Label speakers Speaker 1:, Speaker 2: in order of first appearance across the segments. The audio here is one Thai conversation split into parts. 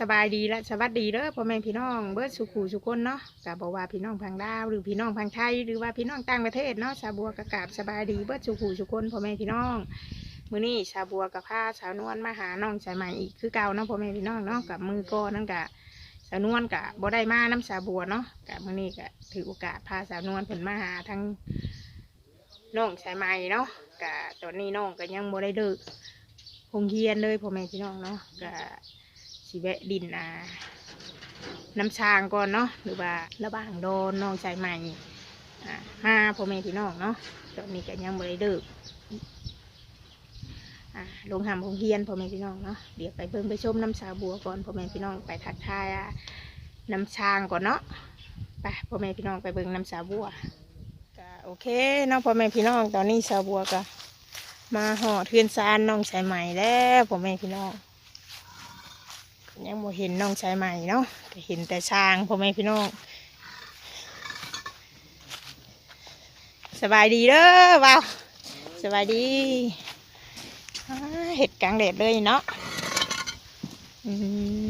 Speaker 1: สบายดีและสวัสดีเด้อพ่อแม่พี่น้องเบิร์ดสุขูสุคนเนาะกับบอกว่าพี่น้องพังดาวหรือพี่น้องพังไทยหรือว่าพี่น้องต่างประเทศเนาะชาบัวกะกาบสบายดีเบิร์ดสุขูสุคนพ่อแม่พี่น้องมื้อนี้ชาบัวกับผ้าสาวนวลมาหาน้องสายใหม่อีกคือเก่าเนาะพ่อแม่พี่น้องเนาะกับมือก่อนั่นกะสาวนวลกะบ่ได้มาน้ำชาบัวเนาะกับมื้อนี้กะถือโอกาสพาสาวนวลเพิ่นมาหาทั้งน้องสายใหม่เนาะกะตอนนี้น้องก็ยังบ่ได้เลิกโรงเรียนเลยพ่อแม่พี่น้องเนาะกะ สีแวะดินอ่าน้ำชางก่อนเนาะหรือว่าระบางโดนน้องใจใหม่อ่ามาพ่อแม่พี่น้องเนาะตอนนี้ก็ยังบ่ได้เลิกอ่าลงหำลงเฮียนพ่อแม่พี่น้องเนาะเดี๋ยวไปเบิ่งไปชมน้ำชาบัวก่อนพ่อแม่พี่น้องไปทักทายน้ำชางก่อนเนาะไปพ่อแม่พี่น้องไปเบิ่งน้ำชาบัวก็โอเคเนาะพ่อแม่พี่น้องตอนนี้ชาบัวก็มาห่อเทือนซานน้องใจใหม่แล้วพ่อแม่พี่น้อง ยังโมเห็นน้องชายใหม่เนาะก็เห็นแต่ช้างพ่อแม่พี่น้อง สบายดีเด้อบ่าวสบายดีเห็ดกลางแดดเลยเนาะอืม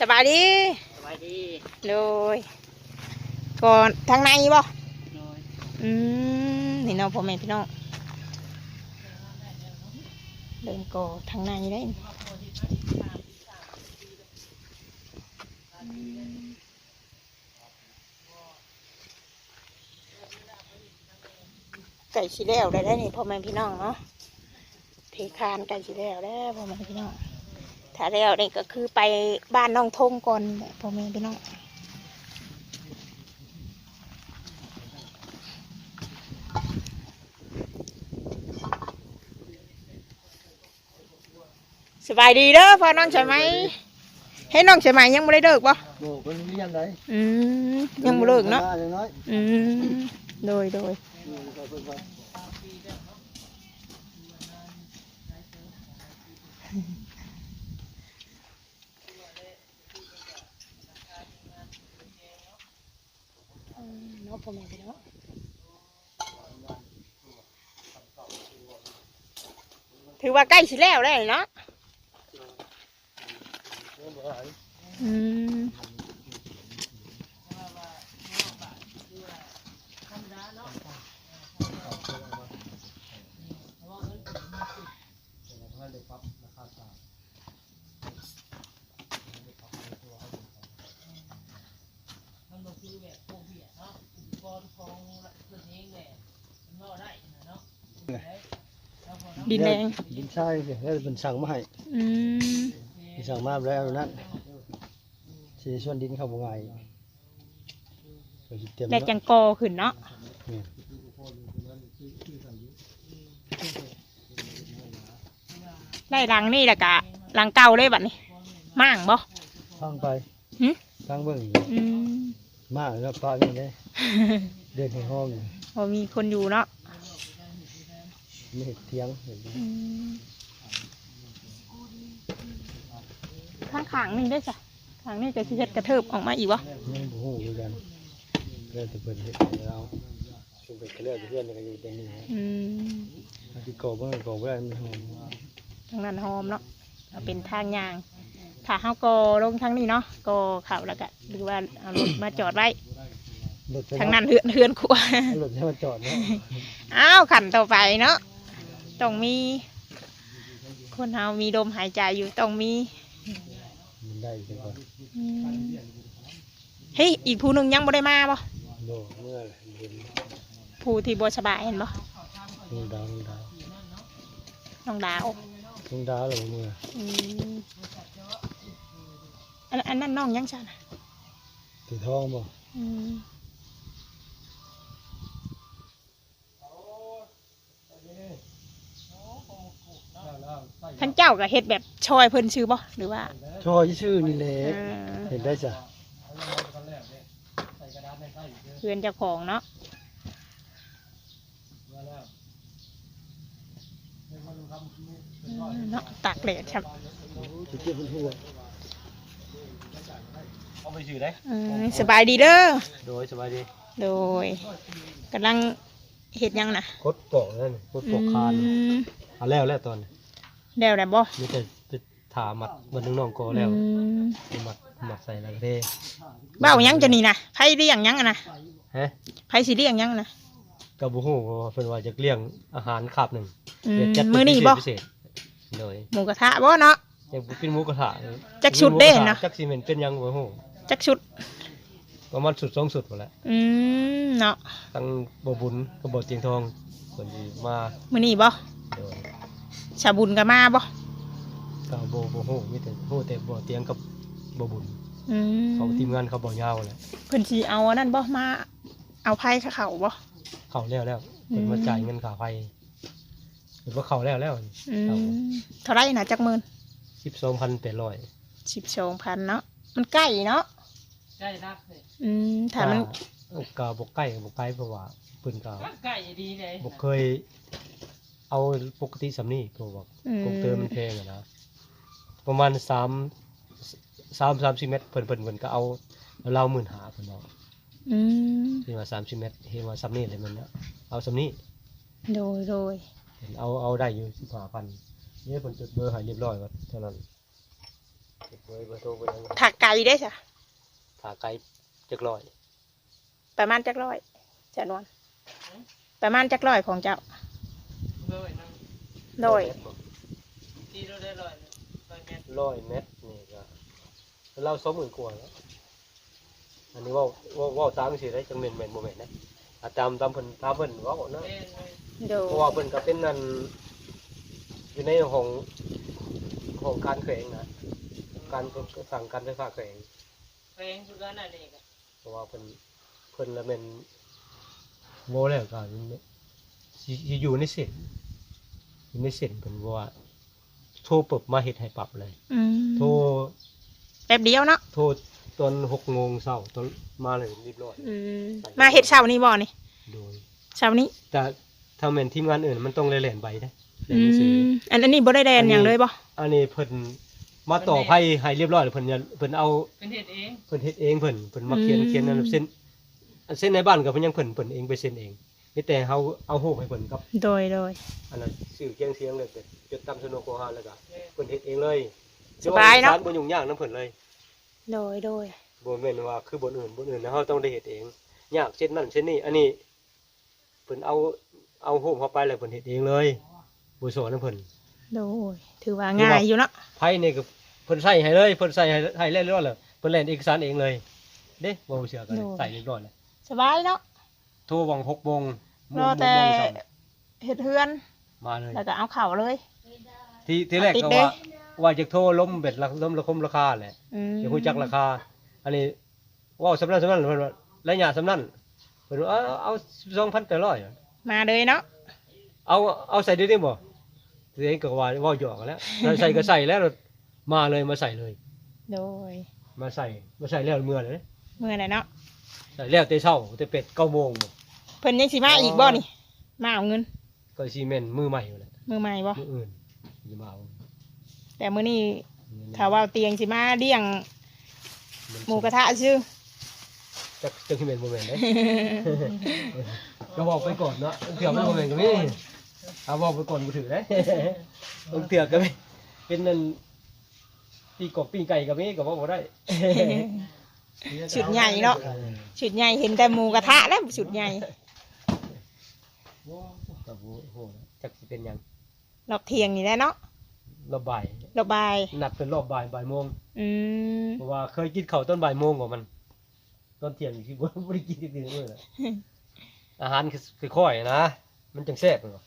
Speaker 1: สบายดี
Speaker 2: สบายดี
Speaker 1: เลยก่อนทางในบ่
Speaker 2: โดย
Speaker 1: อืมนี่เน้องพ่อแม่พี่น้องเดินก่อทางในได้อืมไก่ชีแล้วได้ได้นี่พ่อแม่พี่น้องเนาะเทคานไก่ชีแล้วได้วพ่อแม่พี่น้อง ถ้าแล้วนี่ก็คือไปบ้านน้องทงก่อนแหละพ่อแม่พี่น้องสบายดีเด้อพ่อน้องใช่ไหมให้น้องใช่ไหมยังไม่ได้เลิกบ่
Speaker 3: โบเป็นเรียนไหน
Speaker 1: อืมยังไม่เลิกเนาะ
Speaker 3: อย่างน้อย
Speaker 1: อืมโดยโดยอืมเนาะ พ่อแม่พี่น้องถือว่าใกล้สิแล้วได้เนาะอืม
Speaker 2: มันบ่คือแบบพวกเบียเนาะอุปกรณ์ของเพิ่นเองแหละมันรอได้นะเนาะแล้วพอเนาะ
Speaker 1: ดินแดง
Speaker 3: ดินทรายเนี่ยแล้วเป็นสั่งมาให้
Speaker 1: อืม
Speaker 3: เป็นสั่งมาแล้วนั่นสีส่วนดินเข้าบ่ง่ายก็สิเตรียม
Speaker 1: แต่จังกอขึ้นเนาะ
Speaker 3: เนี่ย
Speaker 1: ได้รังนี่แหละกะรังเก่าเลยบัดนี้มั่างบ่
Speaker 3: ฟังไป
Speaker 1: หึ
Speaker 3: ฟังเบิ่ง
Speaker 1: อืม
Speaker 3: มากแล้วป้านี่เด้ เดินในห้อง
Speaker 1: พอมีคนอยู่เนาะ
Speaker 3: ไม่เห็นเทียงเห็น
Speaker 1: อืมข้างขางๆนี่ได้จ้ะขางนี่จะสิเฮ็ดกระเทิบออกมาอีกบ่
Speaker 3: ยังบ่ฮู้คือกันเรื่องที่เพิ่นเฮ็ดให้เราชุมเป็นเรื่องเพื่อนก็อยู่ตรงนี้
Speaker 1: อืม
Speaker 3: อันที่ก่อเบิ่งก่อบ่ได้มันหอม
Speaker 1: ทางนั้นหอมเนาะเอาเป็นทางยาง ถ้าเฮากอลงทางนี้เนาะกอเข่าแล้วก็หรือว่าเอารถมาจอดไว้
Speaker 3: รถไป
Speaker 1: ทางนั้นเฮือนเฮือนขัว
Speaker 3: รถให้มันจอดเนาะ
Speaker 1: อ้าวขันต่อไปเนาะ ต้องมี คนเฮามีลมหายใจอยู่ต้องมี
Speaker 3: มันได้จังก่อน
Speaker 1: อืมเฮ้ยอีกผู้หนึ่งยังบ่ได้มาบ่
Speaker 3: โลเมื่อเห็น
Speaker 1: ผู้ที่บ่สบายเห็นบ่
Speaker 3: ลุงดาวลุงดาว
Speaker 1: น้องดาว
Speaker 3: ลุงดาวเหรอเมื่อ
Speaker 1: อืมอันอันนั้นน้องยังจ้ะนะ
Speaker 3: ถือทองบ่
Speaker 1: อืม ท่านเจ้าก็เฮ็ดแบบชอยเพิ่นชื่อบ่หรือว่า
Speaker 3: ชอยชื่อนี่แหละ
Speaker 1: เออ
Speaker 3: เห็นได้จ้ะ
Speaker 1: เพื่อนเจ้าของเนาะอืมเนาะตากแดดครับ
Speaker 3: จะเก็บมันหัวเอาไปชื่อได้
Speaker 1: เออสบายดีเด้อ
Speaker 3: โดยสบายดี
Speaker 1: โดยกำลังเฮ็ดหยังน่ะ
Speaker 3: กดปอกนั่นกดปอกคาน
Speaker 1: อืม
Speaker 3: เอาแล้วแล้วตอน
Speaker 1: แล้วได้บ่
Speaker 3: นี่แต่ไปถามัดบนนึงน้องโกแล้ว
Speaker 1: อืม
Speaker 3: มัดมัดใส่แล้วก็เท
Speaker 1: เบ้าหยังจะนี่นะไผเลี้ยงหยังอะนะ
Speaker 3: ฮะ
Speaker 1: ไผสิเลี้ยงหยังอะนะ
Speaker 3: กับบุหูเพราะว่าเพิ่นว่าจะเลี้ยงอาหารคาบหนึ่ง
Speaker 1: อืม
Speaker 3: เดี๋ยวจัดเป็
Speaker 1: มื้อนี้บ่
Speaker 3: พิเศษพิเศษโดย
Speaker 1: หมูกระทะบ่เนาะ
Speaker 3: ยังเป็นหมูกระทะ
Speaker 1: จักชุดเด้นะ
Speaker 3: จักซีเมนต์เป็นหยังบ่ฮู้
Speaker 1: จักชุด
Speaker 3: ประมาณสุดสองสุดหมดแล้ว
Speaker 1: อืมเนาะ
Speaker 3: ทั้งบ่บุญกับบ่เจียงทองเพิ่นสิมา
Speaker 1: มื้อนี้บ่
Speaker 3: โดย
Speaker 1: ชาบุญก็มาบ่
Speaker 3: ก็บ่บ่ฮู้มีแต่ฮู้แต่บ่เตียงกับบ่บุญ
Speaker 1: อืม
Speaker 3: เขาทีมงานเขาบ่ยาวแหละ
Speaker 1: เพิ่นสิเอาอันนั้นบ่มา เอาไผเขาเขาบ่
Speaker 3: เข้าแล้วแล้วเพิ่นมาจ่ายเงินค่าไฟเพิ่นว่าเข้าแล้วแล้ว
Speaker 1: อืมเท่าไหร่น่ะจักหมื่น
Speaker 3: 12,800
Speaker 1: 12,000เนาะมันใกล้เนาะ
Speaker 2: ได้นักเลย
Speaker 1: อืมถ้ามัน
Speaker 3: ก็ก็บ่ใกล้บ่ไกลเพราะว่าเพิ่นก็
Speaker 2: ก็ไก่ดีเลย
Speaker 3: บ่เคย เอาปกติสำนี้เพราะว่า
Speaker 1: อืม
Speaker 3: พวกเติมมันแพงอะนะประมาณ3 3 30เมตรเพิ่นเพิ่นเพิ่นก็เอาเราหมื่นหาเพิ่นเอา
Speaker 1: อืม
Speaker 3: เห็นว่า30เมตรเห็นว่าสำนี้เลยมันนะเอาสำนี้
Speaker 1: โดยโดย
Speaker 3: เห็นเอาเอาได้อยู่15,000นี่เพิ่นจดเบอร์ให้เรียบร้อยว่าเท่านั้นจดเบอร์เบอร์โทรเบอร์นั้น
Speaker 1: ถ้าไกลได้จ้ะ
Speaker 3: ถ้าไกลจักร้อย
Speaker 1: ประมาณจักร้อยจะนวนประมาณจักร้อยของเจ้า
Speaker 2: เลยนะ
Speaker 1: โดย
Speaker 2: ที่เราได้ลอยลอยเมตร
Speaker 3: ร้อยเมตรนี่ก็เรา20,000กว่าแล้วอันนี้เว่าเว่าเว่าตามสิได้จังแม่นแม่นบ่แม่นนะอาตามตามเพิ่นตามเพิ่นเว้านะ
Speaker 2: เล่นเลย
Speaker 1: โดย
Speaker 3: เพราะว่าเพิ่นก็เป็นนั่นอยู่ในห้องห้องการแขวงนะการสั่งการไฟฟ้าแขวง
Speaker 2: เพลงสุดท้ายน่ะเด็กอะ
Speaker 3: เพราะว่าเพิ่นเพิ่นละแม่นโวแล้วก็สิสิอยู่ในเส้ นอยู่ในเส้นเพิ่นว่า โทรปรับมาเฮ็ดให้ปรับเลย
Speaker 1: อืม
Speaker 3: โทร
Speaker 1: แป๊บเดียวเนาะ
Speaker 3: โทรตอน6โมงเช้าตอนมาเลยเรียบร้อย
Speaker 1: อืมมาเฮ็ดเช้านี้บ่นี่
Speaker 3: โดย
Speaker 1: เช้านี้
Speaker 3: แต่ถ้าแม่นทีมงานอื่นมันต้องเล่นๆไปนะเล่
Speaker 1: อื
Speaker 3: นซื้อ
Speaker 1: มอันอันนี้บ่ได้แดนอย่างเลยบ่
Speaker 3: อันนี้เพิ่นมาต่อไพ่ให้เรียบร้อยแล้วเพิ่นจะเพิ่นเอา
Speaker 2: เป็นเหตุเอง
Speaker 3: เพิ่นเฮ็ดเองเพิ่นเพิ่นมาเขียนเขียนนั่นเส้นอันเส้นในบ้านก็เพิ่นยังเพิ่นเพิ่นเองไปเส้นเอง มีแต่เฮาเอารูปให้เพิ่นกับ
Speaker 1: โดยโดย
Speaker 3: อันนั้นชื่อเคียงเสียงเลยเป็นจดตามสนุกของเฮาแล้วก็เพิ่นเฮ็ดเองเลย
Speaker 1: สบายเนาะ
Speaker 3: บ่ยุ่งยากนํเพิ่นเลย
Speaker 1: โดยโดย
Speaker 3: บ่แม่นว่าคือบนอื่นบนอื่นนะเฮาต้องได้เฮ็ดเองยากเช่นนั้นเช่นนี้ อันนี้เพิ่นเอาเอารูปเข้าไปแล้วเพิ่นเฮ็ดเองเลยบ่สอนนํเพิ่น
Speaker 1: โดย ถือว่าง่ายอยู่เนาะ
Speaker 3: ไพ่นี่ก็เพิ่นใส่ให้เลยเพิ่นใส่ให้ให้เรียบร้อยแล้วเพิ่นเล่นเอกสารเองเลย เด้บ่เชื่อกันใส่เรียบร้อยแล้ว
Speaker 1: สบายเนาะ
Speaker 3: โทรวัง6โมง
Speaker 1: รอแต่
Speaker 3: โมงเช้า
Speaker 1: เฮ็ดเฮือน
Speaker 3: มาเลย
Speaker 1: แล้วก็เอาเข่าเลย
Speaker 3: ที่ที่แรก
Speaker 1: ติด
Speaker 3: ก็
Speaker 1: เด้
Speaker 3: ว่า ว่าจะโทรล้มเบ็ดละล้มละคมราคาแหละ
Speaker 1: อืม
Speaker 3: จะฮู้จักราคา อันนี้เว้าสำนั้นสำนั้นเพิ่นว่าระยะสำนั้นเพิ่นว่าเอาเอา2,800
Speaker 1: มาเลยเนาะ
Speaker 3: เอาเอาใส่ได้ได้บ่ตัวเองก็ว่าเว้าหยอกกันแล้วแล้วใส่ก็ใส่แล้วมาเลยมาใส่เลย
Speaker 1: โดย
Speaker 3: มาใส่มาใส่แล้วเมื่อเลย
Speaker 1: เมื่อไหร่เนาะ
Speaker 3: ใส่แล้วแต่เช้าแต่เป็ด9โมงบ่
Speaker 1: เพิ่นยังสิมาอีกบ่นี่มาเอาเงิน
Speaker 3: ก็ซีเมนต์มือใหม่อยู่แหละ
Speaker 1: มือใหม่บ่
Speaker 3: มืออื่นจะมาเอา
Speaker 1: แต่มื้อนี้ถ้าว่าเตียงสิมาเลี้ยงหมูกระทะชื่อ
Speaker 3: จะจะซีเมนต์โมเมนต์เลยก็บอกไปก่อนเนาะเถื่อมันโมเมนต์ก็มีเอาบอกไปก่อนกูถือได้ ต้องเถื่อก็มีเป็นนั่นปีกบปีไก่ก็มีก็บอกบ่ได้
Speaker 1: ชุดใหญ่เนาะชุดใหญ่เห็นแต่หมูกระทะแล้วชุดใหญ่
Speaker 3: ก็บ่โหจักสิเป็นหยัง
Speaker 1: รอบเที่ยงนี่แหละเนาะ
Speaker 3: รอบบ่าย
Speaker 1: รอบบ่าย
Speaker 3: นัดเป็นรอบบ่ายบ่ายโมง
Speaker 1: อืม
Speaker 3: เพราะว่าเคยกินข้าวตอนบ่ายโมงกว่ามัน ตอนเที่ยงที่บ่บ่ได้กินอีกทีนึงเลย อาหารคือค่อยๆนะ มันจังแซ่บเนาะ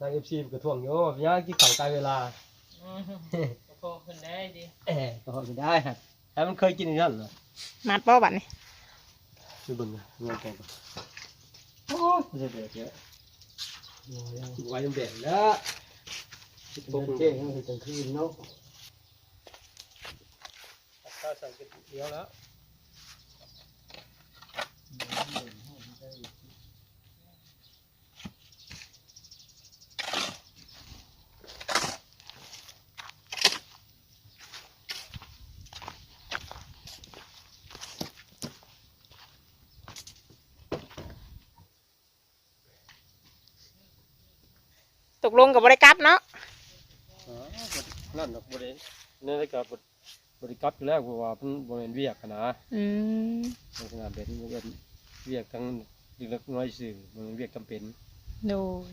Speaker 3: ทาง FC มันก็ท่วงอยู่ว่าอย่ากินข้าวตายเวลา
Speaker 2: อืมพอคนได้ดิ
Speaker 3: เออก็ไม่ได้ฮะแต่มันเคยกินอย่างนั้นเหรอ
Speaker 1: มัดบ่บัดนี่
Speaker 3: ไปเบิ่งนะเงินแกก่อน โอ้ยไม่ใช่เด็กเยอะกินไว้ยังแดงแล้วตกเจ๊งมันจะคืนเนาะข้าวใส่กันเดียวแล้ว
Speaker 1: กลงกับบริกลับเนาะ
Speaker 3: อ๋อบ่นั่นดอกบ่ได้นั่นได้ก็บ่บ่ได้กลับอยู่แล้วเพราะว่าเพิ่นบ่แม่นเวียกอะนะ
Speaker 1: อืม
Speaker 3: ในขนาดเป็นเวียกเวียกทั้งเล็กๆน้อยๆซื่อบ่แม่นเวียกจำเป็น
Speaker 1: โดย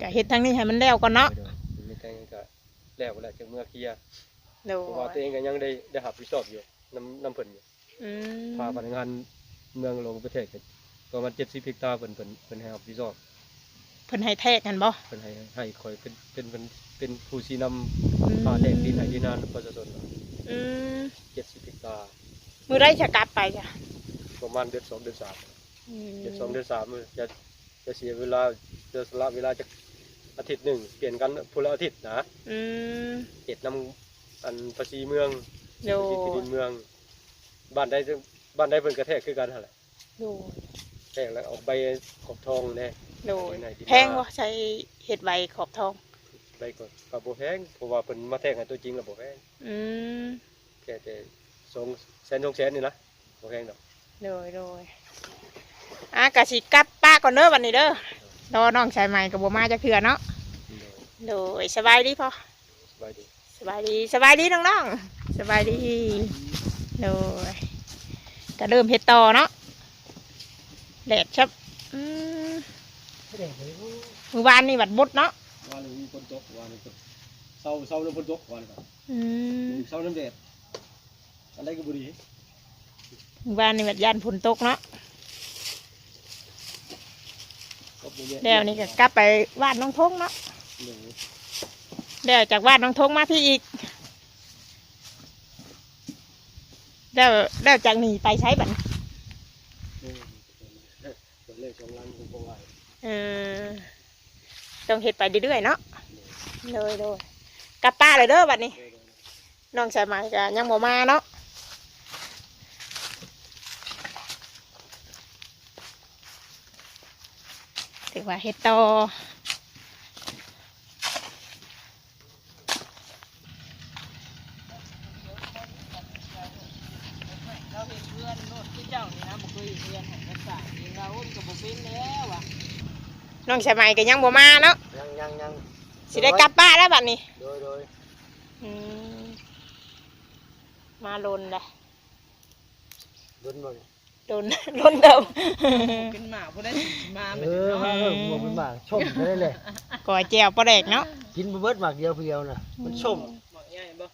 Speaker 1: กะเฮ็ดทั้งนี้ให้มันแล้วก่อนเนาะ
Speaker 3: โดยๆมีแต่งก็แล้วแล้วจังเมื่อเคลียร์
Speaker 1: โด
Speaker 3: เพราะว่ายตัวเองก็ยังได้ได้รับผิดชอบอยู่นำนำเพิ่นอยู่
Speaker 1: อืม
Speaker 3: พาพนักงานเมืองลงประเทศก็ประมาณ70เฮกตาร์เพิ่นเพิ่นเพิ่นให้รับผิดชอบ
Speaker 1: เพิ่นให้แทกกันบ่
Speaker 3: เพิ่นให้ให้คอยเป็นเป็นเป็นเป็นผู้ชี้นำพาแดงดินให้ดินนานประชาชน
Speaker 1: อืม
Speaker 3: 70เฮกตาร์
Speaker 1: มื้อไรจะกลับไปจ้ะ
Speaker 3: ประมาณเดือนสองเดือนสาม
Speaker 1: อืม
Speaker 3: เดือนสองเดือนสามจะจะเสียเวลาจะสละเวลาจากอาทิตย์หนึ่งเปลี่ยนกันพละอาทิตย์นะ
Speaker 1: อืม
Speaker 3: เจ็ดนำอันภาษีเมือง
Speaker 1: โด
Speaker 3: ภาษีที่ดิ
Speaker 1: ย
Speaker 3: นเมือง บ้านใดบ้านใดเพิ่นกระแทกคือกันหั่นแหละ
Speaker 1: โดย
Speaker 3: แทกแล้วออกใบขอบทองแน่
Speaker 1: โดย
Speaker 3: ไหนที่มา
Speaker 1: แพงบ่ใช้เห็ดใบขอบทอง
Speaker 3: ใบก่อนก็บ่แพงเพราะว่าเพิ่นมาแทกให้ตัวจริงแล้วบ่แพง
Speaker 1: อืม
Speaker 3: แค่แต่สองแสนสองแสนนี่นะบ่แพงดอก
Speaker 1: โดยโดยอะกะสิกลับป้าก่อนเด้อวันนี้เด้อรอน้องชายใหม่กับบัวมาจะเถื่อเนาะ
Speaker 3: โดย
Speaker 1: โดยสบายดีพอ
Speaker 3: สบายดี
Speaker 1: สบายดีสบายดีน้องๆสบายดีโดยก็เริ่มเฮ็ดต่อเนาะแดดชับอืม มือวานนี่บัดบดเนาะ
Speaker 3: ว่านี่มีฝนตกว่านี่เศร้าเศร้าน้ำฝนตกว่านี่ครับ
Speaker 1: อืม
Speaker 3: เศร้าน้ำแดดอันใดก็บ่ดี
Speaker 1: มือวานนี่บัดยานฝนตกเนาะ
Speaker 3: ก็บ่แย่
Speaker 1: แล้วนี่ก็กลับไปวาดน้องทงเนาะ
Speaker 3: เดี๋ยว
Speaker 1: แล้วจากวาดน้องทงมาพี่อีกแล้วแล้วจากนี่ไปใช้บัด
Speaker 3: ตัว เลขสองล้านคงบ่ไหว
Speaker 1: เออต้องเฮ็ดไปเรื่อยๆเนาะเลยเลยกลับป้าเลยเด้อบัดนี้น้องสายไหมก็ยังบ่มาเนาะถือว่าเฮ็ดต่อ
Speaker 2: เราเห็นเพื่อนโน่นที่เจ้านี่นะบ่เคยเห็นเพื่อนของภาษาเองเราก็บ่เป็นแล้วอะ
Speaker 1: น้องสายไหมก็ยังบ่มาเนาะ
Speaker 3: ยังยังยัง
Speaker 1: สิได้กลับป้านแล้วบัดนี้
Speaker 3: โดยโดย
Speaker 1: อืมมาลนเลย
Speaker 3: โดนบ่
Speaker 1: ลนลนเดิม
Speaker 2: เป็นหมาผู้ใดสิมาเหมื
Speaker 4: เอ
Speaker 2: อน
Speaker 4: อ
Speaker 2: เนาะ
Speaker 4: เออหัวมันหมากชมได้เลย
Speaker 1: ก่อยแจวปลาแดกเนาะ
Speaker 4: กินบะเบิดหมากเดียวเพียวน่ะมันชม
Speaker 2: หมอกใหญ่บ่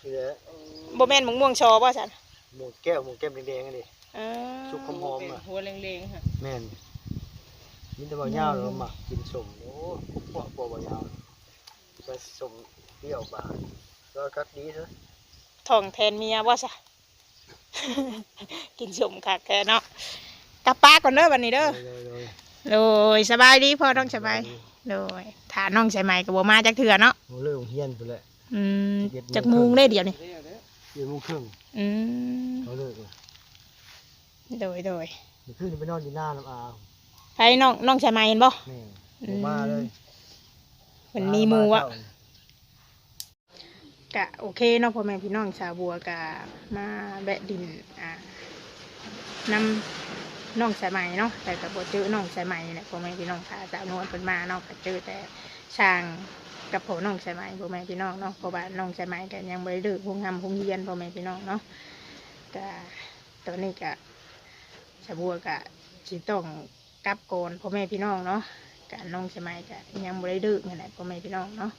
Speaker 4: คือแหละ
Speaker 1: บ่แม่นหมงม่วงชอบ่สัน
Speaker 4: หมูแก้วหมูแก้มแดงๆอันนี้
Speaker 1: อ่า
Speaker 4: ซุปหอมๆอะ
Speaker 2: หัวเล็งๆค่ะ
Speaker 4: แม่น มีแต่บ่ยาวแล้วหมักกินสมโอ้พวกพวกบ่ยาวใส่สมเปรี้ยวบานก็กัดดีเถอะ
Speaker 1: ท้องแทนเมียบ่ซะกินสมคักแค่เนาะกลับป้าก่อนเด้อบัดนี้เด้อ
Speaker 4: เลย
Speaker 1: โดยสบายดีพ่อน้องสบายโดยถ้าน้องใส่ใหม่ก็บ่มาจักเถื่อเนาะ
Speaker 4: ๆโอ้เลิกเฮียนไปแล้ว
Speaker 1: อืมจักมุงได้เดี๋ยวนี้
Speaker 2: เด้อเด้อ
Speaker 4: เดี๋ยวโมงครึ่ง
Speaker 1: อืม
Speaker 4: เขาเลิกเลย
Speaker 1: โดยโดย
Speaker 4: เดี๋ยวขึ้นไปนอนอยู่หน้าน้ำอา
Speaker 1: ใครน้องน้องใส่ใหม่เห็นบ่
Speaker 4: แม่
Speaker 1: อืม
Speaker 4: บ่มาเลย
Speaker 1: มันมีหมู่อะ
Speaker 4: เช้า
Speaker 1: กะโอเคเนาะพ่อแม่พี่น้องชาวบัวกะมาแบะดินอ่านำน้องสายไหมเนาะแต่กับบ่เจอน้องสายไหมนี่แหละพ่อแม่พี่น้องพาสาวนวลเพิ่นมาเนาะก็เจอแต่ช่างกับพ่อน้องสายไหมพ่อแม่พี่น้องเนาะเพราะว่าน้องสายไหมก็ยังบ่ได้เลิกโรงทำโรงเรียนพ่อแม่พี่น้องเนาะก็ตอนนี้ก็ชาวบัวก็สิต้อง กลับก่อนพ่อแม่พี่น้องเนาะกะน้องสายไหมก็ยังบ่ได้ดึกนั่นะพ่อแม่พี่น้องเนาะ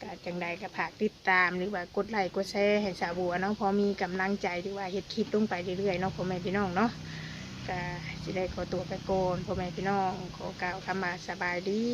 Speaker 1: ก็จังใดก็ผากติดตามหรือว่ากดไลค์กดแชร์ให้สาวบัวเนาะพอมีกำลังใจหรือว่าเฮ็ดคลิปลงไปเรื่อยๆเนาะพ่อแม่พี่น้องเนาะก็จะได้ขอตัวไปโกนพ่อแม่พี่น้องขอกล่าวคำว่าสบายดี